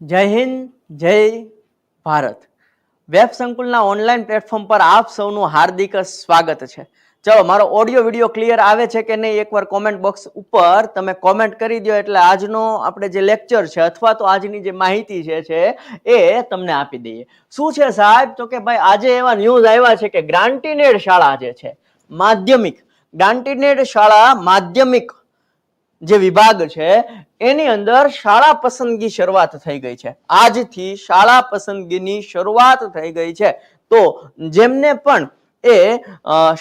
જય હિન્દ, જય ભારત. વેબ સંકુલના ઓનલાઈન પ્લેટફોર્મ પર આપ સૌનું હાર્દિક સ્વાગત છે. ચલો મારો ઓડિયો વીડિયો ક્લિયર આવે છે કે નહીં, એકવાર કોમેન્ટ બોક્સ ઉપર તમે કોમેન્ટ કરી દો એટલે આજનો આપણે જે લેક્ચર છે અથવા તો આજની જે માહિતી છે છે એ તમને આપી દઈએ. શું છે સાહેબ? તો કે ભાઈ, આજે એવા ન્યૂઝ આવ્યા છે કે ગ્રાન્ટીનેડ શાળા જે છે, માધ્યમિક, ગ્રાન્ટીનેડ શાળા માધ્યમિક જે વિભાગ છે, એની અંદર શાળા પસંદગી શરૂઆત થઈ ગઈ છે. આજથી શાળા પસંદગીની શરૂઆત થઈ ગઈ છે. તો જેમને પણ એ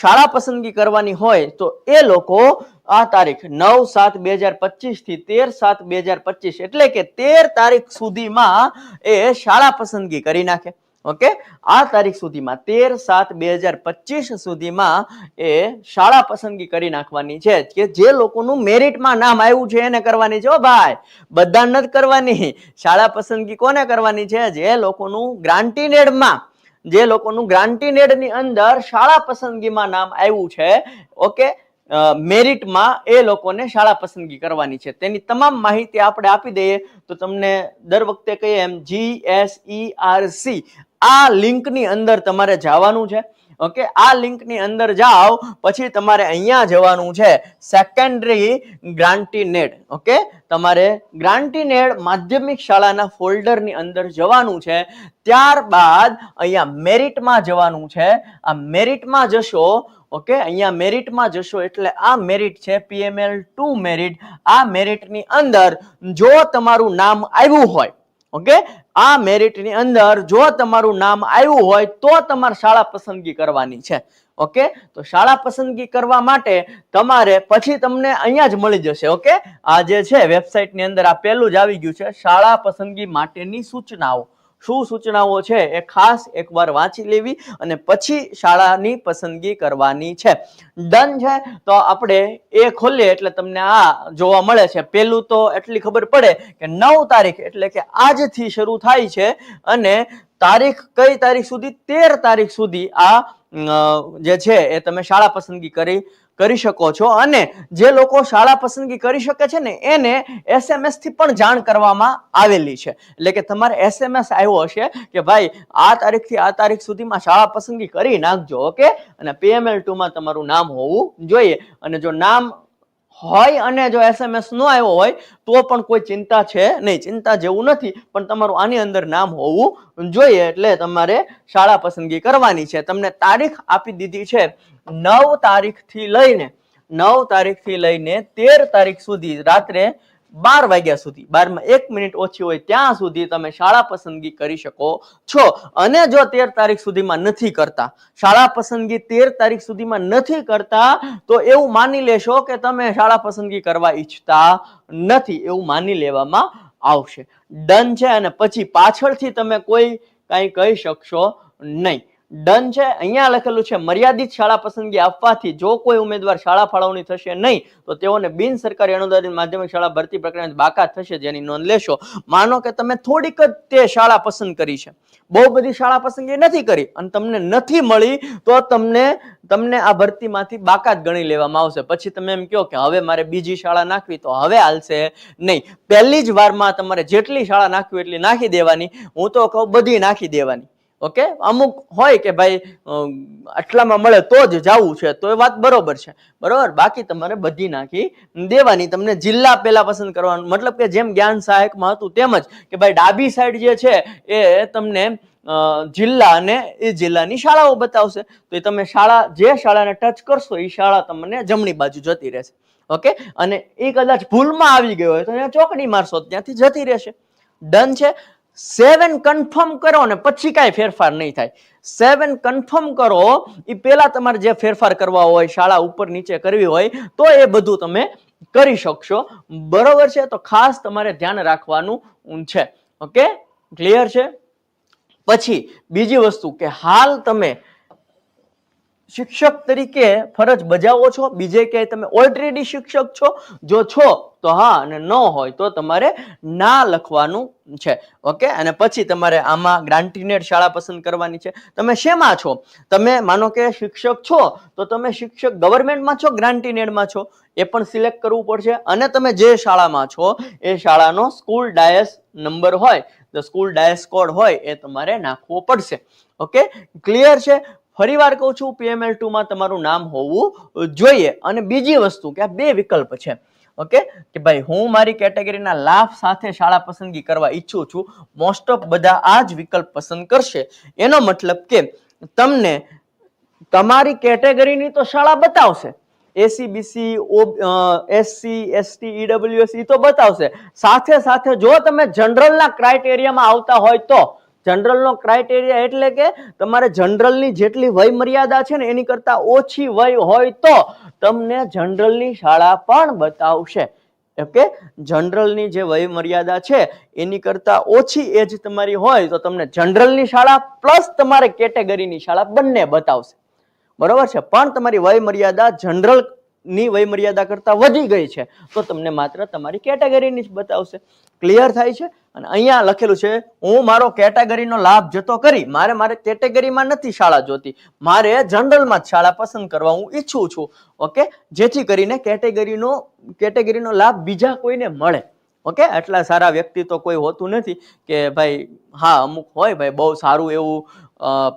શાળા પસંદગી કરવાની હોય, તો એ લોકો આ તારીખ નવ સાત બે હજાર પચીસથી તેર સાત બે હજાર પચીસ એટલે કે તેર તારીખ સુધીમાં એ શાળા પસંદગી કરી નાખે. ઓકે? આ તારીખ સુધીમાં, તેર સાત બે હજાર પચીસ સુધીમાં એ શાળા પસંદગી કરી નાખવાની છે. કે જે લોકોનું મેરિટમાં નામ આવ્યું છે એને કરવાની છે ભાઈ. બધા નથી કરવાની. શાળા પસંદગી કોને કરવાની છે? જે લોકોનું ગ્રાન્ટીનેડમાં જે લોકોનું ગ્રાન્ટીનેડની અંદર શાળા પસંદગીમાં નામ આવ્યું છે, ઓકે? મેરિટમાં એ લોકોને શાળા પસંદગી કરવાની છે. તેની તમામ માહિતી આપણે આપી દઈએ તો તમને દર વખતે કહીએ એમ G S E R C આ લિંકની અંદર તમારે જવાનું છે. ઓકે, આ લિંકની અંદર જાઓ, પછી તમારે અહીંયા જવાનું છે secondary grant in aid okay, તમારે ગ્રાન્ટીનેડ માધ્યમિક શાળાના ફોલ્ડરની અંદર જવાનું છે. ત્યારબાદ અહીંયા મેરિટમાં જવાનું છે. આ મેરિટમાં જશો, ઓકે, અહીંયા મેરિટમાં જશો એટલે આ મેરિટ છે પીએમએલ ટુ મેરિટ આ મેરિટની અંદર જો તમારું નામ આવ્યું હોય, ઓકે આ મેરિટની અંદર જો તમારું નામ આવ્યું હોય તો તમારે શાળા પસંદગી કરવાની છે. ઓકે? તો શાળા પસંદગી કરવા માટે તમારે પછી તમને અહીંયા જ મળી જશે, ઓકે? આ જે છે, વેબસાઇટની અંદર આ પહેલું જ આવી ગયું છે, શાળા પસંદગી માટેની સૂચનાઓ. શું સૂચનાઓ છે એ ખાસ એકવાર વાંચી લેવી અને પછી શાળાની પસંદગી કરવાની છે. ડન છે, તો આપણે એ ખોલીએ એટલે તમને આ જોવા મળે છે. પહેલું તો એટલી ખબર પડે કે નવ તારીખ એટલે કે આજથી શરૂ થાય છે અને તારીખ કઈ તારીખ સુધી? તેર તારીખ સુધી આ જે છે એ તમે શાળા પસંદગી કરી કરી શકો છો અને જે લોકો શાળા પસંદગી કરી શકે છે ને, એને એસએમએસથી પણ જાણ કરવામાં આવેલી છે. એટલે કે તમારે એસએમએસ આવ્યો હશે કે ભાઈ, આ તારીખથી આ તારીખ સુધીમાં શાળા પસંદગી કરી નાખજો, ઓકે? અને પીએમએલમાં તમારું નામ હોવું જોઈએ. અને જો નામ હોય અને જો એસએમએસ ન આવ્યો હોય, તો પણ કોઈ ચિંતા છે નહીં. ચિંતા જેવું નથી, પણ તમારું આની અંદર નામ હોવું જોઈએ એટલે તમારે શાળા પસંદગી કરવાની છે. તમને તારીખ આપી દીધી છે નવ તારીખથી લઈને, નવ તારીખથી લઈને તેર તારીખ સુધી રાત્રે બાર વાગ્યા સુધી, બારમાં એક મિનિટ ઓછી હોય ત્યાં સુધી તમે શાળા પસંદગી કરી શકો છો. અને જો તેર તારીખ સુધીમાં નથી કરતા, શાળા પસંદગી તેર તારીખ સુધીમાં નથી કરતા, તો એવું માની લેશો કે તમે શાળા પસંદગી કરવા ઈચ્છતા નથી, એવું માની લેવામાં આવશે. ડન છે અને પછી પાછળથી તમે કોઈ કાંઈ કહી શકશો નહીં. ડન છે? અહીંયા લખેલું છે, મર્યાદિત શાળા પસંદગી આપવાથી જો કોઈ ઉમેદવાર શાળા ફાળવણી થશે નહીં, તો તેઓને બિન સરકારી અનુદાનિત માધ્યમિક શાળા ભરતી પ્રક્રિયા બાકાત થશે, જેની નોંધ લેશો. માનો કે તમે થોડીક જ તે શાળા પસંદ કરી છે. બહુ બધી શાળા પસંદગી નથી કરી અને તમને નથી મળી, તો તમને તમને આ ભરતીમાંથી બાકાત ગણી લેવામાં આવશે. પછી તમે એમ કહો કે હવે મારે બીજી શાળા નાખવી, તો હવે હાલશે નહીં. પહેલી જ વારમાં તમારે જેટલી શાળા નાખવી એટલી નાખી દેવાની. હું તો કહું બધી નાખી દેવાની. ઓકે? અમુક હોય કે ભાઈ આટલામાં મળે તો જ જવું છે, તો એ વાત બરોબર છે. બરોબર? બાકી તમારે બધી નાખી દેવાની. તમને જિલ્લા પહેલા પસંદ કરવાનું. મતલબ કે જેમ જ્ઞાન સહાયકમાં હતું તેમ જ કે ભાઈ, ડાબી સાઈડ જે છે, એ તમને જિલ્લા અને એ જિલ્લાની શાળાઓ બતાવશે. તો એ તમે શાળા, જે શાળાને ટચ કરશો એ શાળા તમને જમણી બાજુ જતી રહેશે. ઓકે? અને એ કદાચ ભૂલમાં આવી ગયો હોય તો ત્યાં ચોકડી મારશો, ત્યાંથી જતી રહેશે. ડન છે. સેવન કન્ફર્મ કરો ને પછી કાંઈ ફેરફાર નહીં થાય. સેવન કન્ફર્મ કરો એ પહેલા તમારે જે ફેરફાર કરવા હોય, શાળા ઉપર નીચે કરવી હોય, તો એ બધું તમે કરી શકશો. બરોબર છે? તો ખાસ તમારે ધ્યાન રાખવાનું છે. ઓકે ક્લિયર છે? પછી બીજી વસ્તુ કે હાલ તમે શિક્ષક તરીકે ફરજ બજાવો છો. બીજે ક્યાંય તમે ઓલરેડી શિક્ષક છો. જો છો, તો હા અને ન હોય, તો તમારે ના લખવાનું છે. ઓકે? અને પછી તમારે આમાં ગ્રાન્ટીનેડ શાળા પસંદ કરવાની છે. તમે શેમાં છો? તમે માનો કે શિક્ષક છો, તો તમે શિક્ષક ગવર્મેન્ટમાં છો ગ્રાન્ટીનેડમાં છો. એ પણ સિલેક્ટ કરવું પડશે. અને તમે જે શાળામાં છો, એ શાળાનો સ્કૂલ ડાયસ નંબર હોય, તો સ્કૂલ ડાયસ કોડ હોય, એ તમારે નાખવો પડશે. ઓકે? ક્લિયર છે? ફરી વાર કહું છું પીએમએલમાં તમારું નામ હોવું જોઈએ. અને બીજી વસ્તુ કે આ બે વિકલ્પ છે. ઓકે? કે ભાઈ, હું મારી કેટેગરીના લાભ સાથે શાળા પસંદગી કરવા ઈચ્છું છું મોસ્ટ ઓફ બધા આ જ વિકલ્પ પસંદ કરશે. એનો મતલબ કે તમને તમારી કેટેગરીની તો શાળા બતાવશે. AC BC SC ST EWS તો બતાવશે. સાથે સાથે જો તમે જનરલના ક્રાઇટેરિયામાં આવતા હોય તો જનરલનો ક્રાઇટેરિયા એટલે કે તમારે જનરલની જેટલી વય મર્યાદા છે ને એની કરતાં ઓછી વય હોય તો તમને જનરલની શાળા પણ બતાવશે. ઓકે? જનરલની જે વય મર્યાદા છે, એની કરતાં ઓછી એજ તમારી હોય તો તમને જનરલની શાળા પ્લસ તમારે કેટેગરીની શાળા બંને બતાવશે. બરોબર છે? પણ તમારી વય મર્યાદા જનરલ ની વયમર્યાદા કરતાં વધી ગઈ છે. તો તમને માત્ર તમારી કેટેગરીની જ બતાવશે. ક્લિયર થાય છે? અને અહીંયા લખેલું છે, હું મારો કેટેગરીનો લાભ જતો કરી, મારે મારે કેટેગરીમાં નથી શાળા જોતી. મારે જનરલમાં જ શાળા પસંદ કરવા હું ઈચ્છું છું. ઓકે? જેથી કરીને કેટેગરીનો કેટેગરીનો લાભ બીજા કોઈને મળે. ઓકે? આટલા સારા વ્યક્તિ તો કોઈ હોતું નથી કે ભાઈ, હા, અમુક હોય ભાઈ, બહુ સારું એવું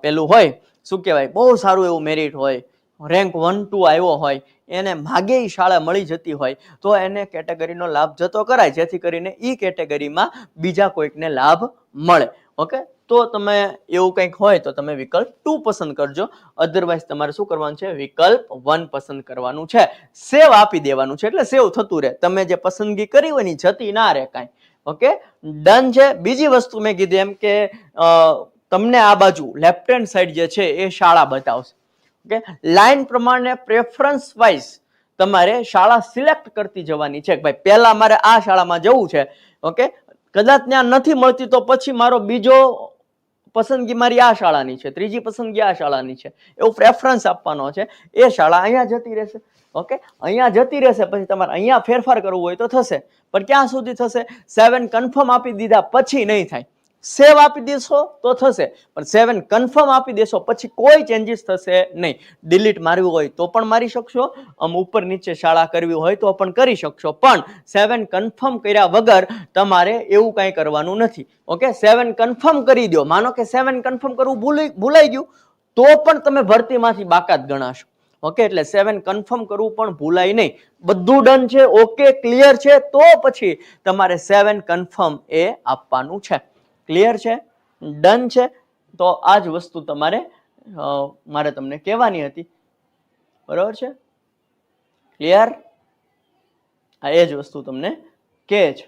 પેલું હોય. શું કહેવાય? બહુ સારું એવું મેરિટ હોય. રેન્ક વન ટુ આવ્યો હોય. એને માગે એ શાળા મળી જતી હોય, તો એને કેટેગરીનો લાભ જતો કરાય. જેથી કરીને ઈ કેટેગરીમાં બીજા કોઈકને લાભ મળે. ઓકે? તો તમે એવું કંઈક હોય તો તમે વિકલ્પ ટુ પસંદ કરજો. અધરવાઇઝ તમારે શું કરવાનું છે? વિકલ્પ વન પસંદ કરવાનું છે. સેવ આપી દેવાનું છે. એટલે સેવ થતું રહે. તમે જે પસંદગી કરી હોયની જતી ના રહે કાંઈ. ઓકે? ડન છે. બીજી વસ્તુ મેં કીધી એમ કે તમને આ બાજુ લેફ્ટ હેન્ડ સાઈડ જે છે એ શાળા બતાવશે. ઓકે લાઈન પ્રમાણે પ્રેફરન્સ વાઇઝ તમારે શાળા સિલેક્ટ કરતી જવાની છે કે ભાઈ પહેલા મારે આ શાળામાં જવું છે ઓકે કદાચ ત્યાં નથી મળતી તો પછી મારો બીજો પસંદગી મારી આ શાળાની છે, ત્રીજી પસંદગી આ શાળાની છે, એવો પ્રેફરન્સ આપવાનો છે. એ શાળા અહીંયા જતી રહેશે ઓકે અહીંયા જતી રહેશે, પછી તમારે અહીંયા ફેરફાર કરવું હોય તો થશે, પણ ક્યાં સુધી થશે? સેવન કન્ફર્મ આપી દીધા પછી નહીં થાય. સેવ આપી દેશો તો થશે. પણ સેવન કન્ફર્મ આપી દેશો, પછી કોઈ ચેન્જીસ થશે નહીં. ડિલીટ મારવું હોય તો પણ મારી શકશો. આમ ઉપર નીચે શાળા કરવી હોય તો પણ કરી શકશો. પણ સેવન કન્ફર્મ કર્યા વગર તમારે એવું કાંઈ કરવાનું નથી. ઓકે સેવન કન્ફર્મ કરી દો. માનો કે સેવન કન્ફર્મ કરવું ભૂલી, ભૂલાઈ ગયું, તો પણ તમે ભરતીમાંથી બાકાત ગણાશો. ઓકે એટલે સેવન કન્ફર્મ કરવું પણ ભૂલાય નહીં. બધું ડન છે ઓકે ક્લિયર છે, તો પછી તમારે સેવન કન્ફર્મ એ આપવાનું છે. ક્લિયર છે? ડન છે? તો આ જ વસ્તુ તમારે મારે તમને કહેવાની હતી. બરાબર છે? ક્લિયર આ એ જ વસ્તુ તમને કહે છે.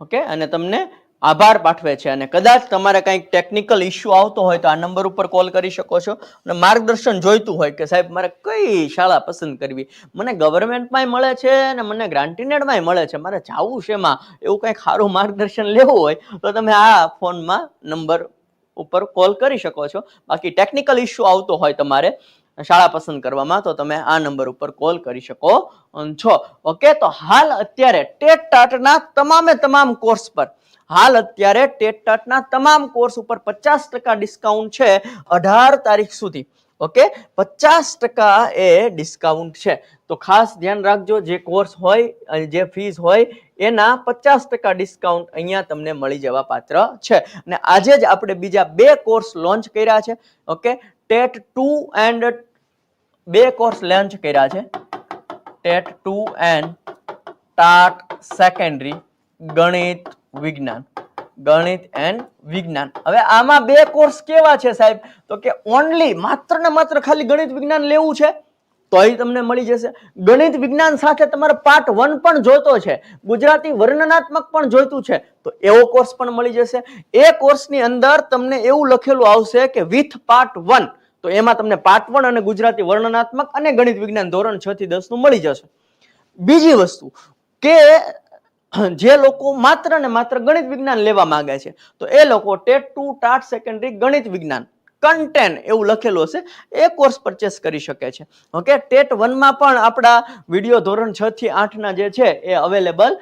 ઓકે? અને તમને આભાર પાઠવે છે અને કદાચ તમારે કંઈક ટેકનિકલ ઇશ્યુ આવતો હોય તો આ નંબર ઉપર કોલ કરી શકો છો અને માર્ગદર્શન જોઈતું હોય કે સાહેબ મારે કઈ શાળા પસંદ કરવી? મને ગવર્મેન્ટમાંય મળે છે અને મને ગ્રાન્ટીનેડમાંય મળે છે. મારે જાવું છે એમાં? એવું કંઈક સારું માર્ગદર્શન લેવું હોય તો તમે આ ફોનમાં નંબર ઉપર કોલ કરી શકો છો. બાકી ટેકનિકલ ઇશ્યુ આવતો હોય તમારે શાળા પસંદ કરવામાં તો તમે આ નંબર ઉપર કોલ કરી શકો છો. ઓકે, તો હાલ અત્યારે ટેટ ટાટના તમામે તમામ કોર્સ પર હાલ અત્યારે ટેટ ટાટના તમામ કોર્સ ઉપર પચાસ ટકા ડિસ્કાઉન્ટ છે અઢાર તારીખ સુધી. ઓકે? પચાસ ટકા એ ડિસ્કાઉન્ટ છે. તો ખાસ ધ્યાન રાખજો, જે કોર્સ હોય જે ફીસ હોય, એના પચાસ ટકા ડિસ્કાઉન્ટ અહીંયા તમને મળી જવા પાત્ર છે. અને આજે જ આપણે બીજા બે કોર્સ લોન્ચ કર્યા છે. ઓકે? ટેટ ટુ એન્ડ બે કોર્સ લોન્ચ કર્યા છે. TET two and TAT secondary ગણિત વિજ્ઞાન, ગણિત એન્ડ વિજ્ઞાન. હવે આમાં બે કોર્સ કેવા છે સાહેબ? તો કે ઓનલી માત્ર ને માત્ર ખાલી ગણિત વિજ્ઞાન લેવું છે, તોય તમને મળી જશે. ગણિત વિજ્ઞાન સાથે તમારે પાર્ટ વન પણ જોતો છે, ગુજરાતી વર્ણનાત્મક પણ જોઈતું છે, તો એવો કોર્સ પણ મળી જશે. એ કોર્સની અંદર તમને એવું લખેલું આવશે કે વિથ પાર્ટ વન તો એમાં તમને પાર્ટ વન અને ગુજરાતી વર્ણનાત્મક અને ગણિત વિજ્ઞાન ધોરણ છ થી દસનું મળી જશે. બીજી વસ્તુ કે જે લોકો માત્ર ને માત્ર ગણિત વિજ્ઞાન લેવા માંગે છે, તો એ લોકો ટેટ ટુ ટાટ સેકન્ડરી ગણિત વિજ્ઞાન કન્ટેન્ટ એવું લખેલું હશે, એ કોર્સ પરચેસ કરી શકે છે. ઓકે, ટેટ વનમાં પણ આપણા વીડિયો ધોરણ છ થી આઠના જે છે, એ અવેલેબલ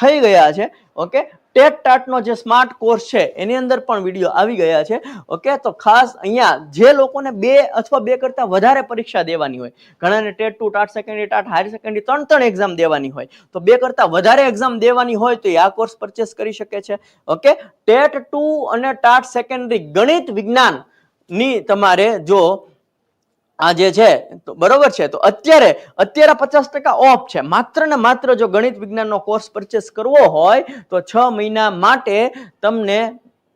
થઈ ગયા છે. ઓકે ટેટ ટાટનો જે સ્માર્ટ કોર્સ છે, એની અંદર પણ વીડિયો આવી ગયા છે. ઓકે તો ખાસ અહીંયા જે લોકોને બે અથવા બે કરતાં વધારે પરીક્ષા દેવાની હોય, ઘણાને TET two, TAT secondary, TAT higher secondary, ત્રણ ત્રણ એક્ઝામ દેવાની હોય, તો બે કરતાં વધારે એક્ઝામ દેવાની હોય તો આ કોર્સ પરચેસ કરી શકે છે. ઓકે ટેટ ટુ અને ટાટ સેકન્ડરી ગણિત વિજ્ઞાનની તમારે જો આ જે છે, તો બરોબર છે. તો અત્યારે અત્યારે પચાસ ટકા ઓફ છે. માત્ર ને માત્ર જો ગણિત વિજ્ઞાનનો કોર્સ પરચેસ કરવો હોય, તો છ મહિના માટે તમને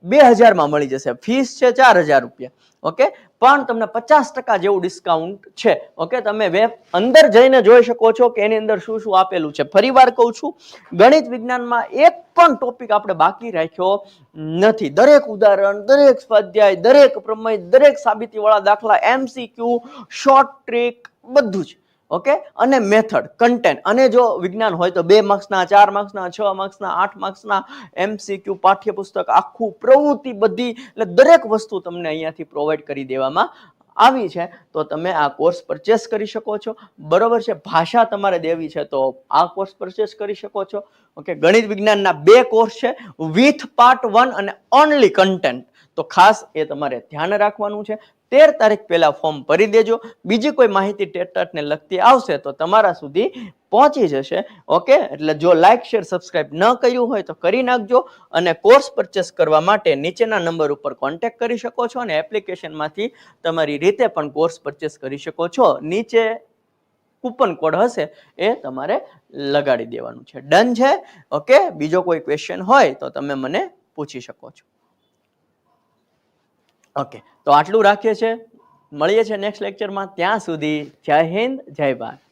બે હજારમાં મળી જશે. ફીસ છે ચાર હજાર રૂપિયા. ઓકે? પણ તમને પચાસ ટકા જેવું ડિસ્કાઉન્ટ છે. ઓકે તમે વેબ અંદર જઈને જોઈ શકો છો કે એની અંદર શું શું આપેલું છે. ફરીવાર કહું છું, ગણિત વિજ્ઞાનમાં એક પણ ટોપિક આપણે બાકી રાખ્યો નથી. દરેક ઉદાહરણ, દરેક સ્વાધ્યાય, દરેક પ્રમેય, દરેક સાબિતીવાળા દાખલા એમસીક્યુ શોર્ટ ટ્રીક બધું જ. ઓકે? અને મેથડ કન્ટેન્ટ અને જો વિજ્ઞાન હોય તો બે માર્ક્સના, ચાર માર્ક્સના, છ માર્ક્સના, આઠ માર્ક્સના એમસીક્યુ પાઠ્યપુસ્તક, આખું પ્રવૃત્તિ બધી, એટલે દરેક વસ્તુ તમને અહીંયાથી પ્રોવાઈડ કરી દેવામાં આવી છે. તો તમે આ કોર્સ પરચેસ કરી શકો છો. બરોબર છે? ભાષા તમારે દેવી છે તો આ કોર્સ પરચેસ કરી શકો છો. ઓકે? ગણિત વિજ્ઞાનના બે કોર્સ છે વિથ પાર્ટ વન અને ઓનલી કન્ટેન્ટ તો ખાસ એ તમારે ધ્યાન રાખવાનું છે. તેર તારીખ પહેલા ફોર્મ ભરી દેજો. બીજી કોઈ માહિતી ટેટને લગતી આવશે તો તમારા સુધી પહોંચી જશે. ઓકે? એટલે જો લાઇક શેર સબસ્ક્રાઇબ ન કર્યું હોય તો કરી નાખજો અને કોર્સ પરચેસ કરવા માટે નીચેના નંબર ઉપર કોન્ટેક્ટ કરી શકો છો અને એપ્લિકેશનમાંથી તમારી રીતે પણ કોર્સ પરચેસ કરી શકો છો. નીચે કૂપન કોડ હશે એ તમારે લગાડી દેવાનું છે. ડન છે? ઓકે? બીજો કોઈ ક્વેશ્ચન હોય તો તમે મને પૂછી શકો છો. ઓકે તો આટલું રાખીએ છીએ. મળીએ છીએ નેક્સ્ટ લેક્ચરમાં ત્યાં સુધી જય હિન્દ, જય ભારત.